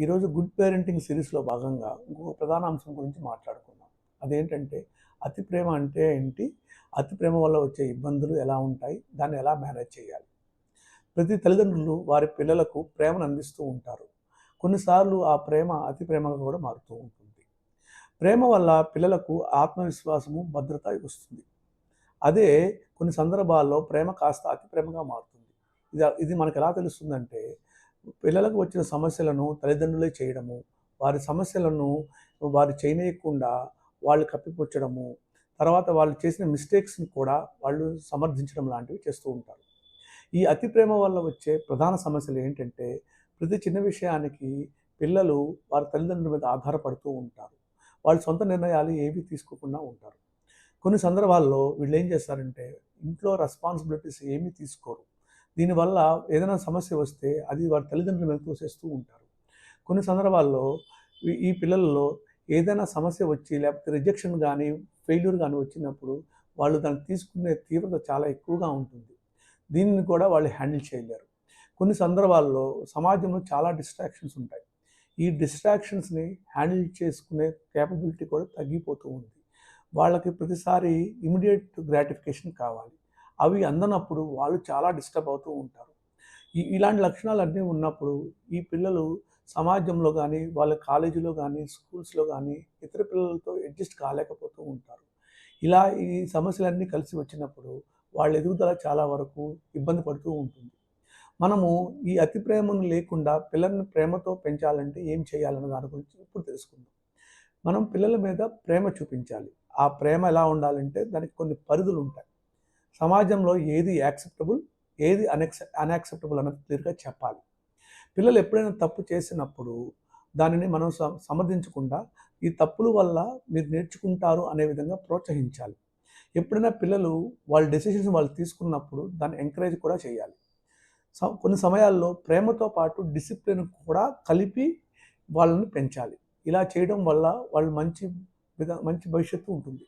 ఈరోజు good parenting సిరీస్లో భాగంగా ఇంకొక ప్రధాన అంశం గురించి మాట్లాడుకుందాం. అదేంటంటే అతి ప్రేమ అంటే ఏంటి? అతి ప్రేమ వల్ల వచ్చే ఇబ్బందులు ఎలా ఉంటాయి? దాన్ని ఎలా మేనేజ్ చేయాలి? ప్రతి తల్లిదండ్రులు వారి పిల్లలకు ప్రేమను అందిస్తూ ఉంటారు. కొన్నిసార్లు ఆ ప్రేమ అతి ప్రేమగా కూడా మారుతూ ఉంటుంది. ప్రేమ వల్ల పిల్లలకు ఆత్మవిశ్వాసము భద్రత వస్తుంది. అదే కొన్ని సందర్భాల్లో ప్రేమ కాస్త అతి ప్రేమగా మారుతుంది. ఇది ఇది మనకు ఎలా తెలుస్తుందంటే పిల్లలకు వచ్చిన సమస్యలను తల్లిదండ్రులే చేయడము వారి సమస్యలను వారు చేయనీయకుండా వాళ్ళు కప్పిపుచ్చడము తర్వాత వాళ్ళు చేసిన మిస్టేక్స్ని కూడా వాళ్ళు సమర్థించడం లాంటివి చేస్తూ ఉంటారు. ఈ అతి ప్రేమ వల్ల వచ్చే ప్రధాన సమస్యలు ఏంటంటే ప్రతి చిన్న విషయానికి పిల్లలు వారి తల్లిదండ్రుల మీద ఆధారపడుతూ ఉంటారు. వాళ్ళు సొంత నిర్ణయాలు ఏవి తీసుకోకుండా ఉంటారు. కొన్ని సందర్భాల్లో వీళ్ళు ఏం చేస్తారంటే ఇంట్లో రెస్పాన్సిబిలిటీస్ ఏమీ తీసుకోరు. దీనివల్ల ఏదైనా సమస్య వస్తే అది వారి తల్లిదండ్రులు మీద తోసేస్తూ ఉంటారు. కొన్ని సందర్భాల్లో ఈ- ఈ పిల్లల్లో ఏదైనా సమస్య వచ్చి లేకపోతే రిజెక్షన్ కానీ ఫెయిల్యూర్ కానీ వచ్చినప్పుడు వాళ్ళు దాన్ని తీసుకునే తీవ్రత చాలా ఎక్కువగా ఉంటుంది. దీనిని కూడా వాళ్ళు హ్యాండిల్ చేయలేరు. కొన్ని సందర్భాల్లో సమాజంలో చాలా డిస్ట్రాక్షన్స్ ఉంటాయి. ఈ డిస్ట్రాక్షన్స్ని హ్యాండిల్ చేసుకునే కేపబిలిటీ కూడా తగ్గిపోతూ ఉంది. వాళ్ళకి ప్రతిసారి ఇమీడియట్ గ్రాటిఫికేషన్ కావాలి. అవి అందనప్పుడు వాళ్ళు చాలా డిస్టర్బ్ అవుతూ ఉంటారు. ఈ ఇలాంటి లక్షణాలు అన్నీ ఉన్నప్పుడు ఈ పిల్లలు సమాజంలో కానీ వాళ్ళ కాలేజీలో కానీ స్కూల్స్లో కానీ ఇతర పిల్లలతో అడ్జస్ట్ కాలేకపోతూ ఉంటారు. ఇలా ఈ సమస్యలన్నీ కలిసి వచ్చినప్పుడు వాళ్ళ ఎదుగుదల చాలా వరకు ఇబ్బంది పడుతూ ఉంటుంది. మనము ఈ అతి ప్రేమను లేకుండా పిల్లల్ని ప్రేమతో పెంచాలంటే ఏం చేయాలన్న దాని గురించి ఇప్పుడు తెలుసుకుందాం. మనం పిల్లల మీద ప్రేమ చూపించాలి. ఆ ప్రేమ ఎలా ఉండాలంటే దానికి కొన్ని పరిధులు ఉంటాయి. సమాజంలో ఏది యాక్సెప్టబుల్ ఏది అనెక్సె అన్యాక్సెప్టబుల్ అన్నది క్లియర్గా చెప్పాలి. పిల్లలు ఎప్పుడైనా తప్పు చేసినప్పుడు దానిని మనం సమర్థించకుండా ఈ తప్పుల వల్ల మీరు నేర్చుకుంటారు అనే విధంగా ప్రోత్సహించాలి. ఎప్పుడైనా పిల్లలు వాళ్ళ డెసిషన్స్ వాళ్ళు తీసుకున్నప్పుడు దాన్ని ఎంకరేజ్ కూడా చేయాలి. స- కొన్ని సమయాల్లో ప్రేమతో పాటు డిసిప్లిన్ కూడా కలిపి వాళ్ళని పెంచాలి. ఇలా చేయడం వల్ల వాళ్ళు మంచి విధ మంచి భవిష్యత్తు ఉంటుంది.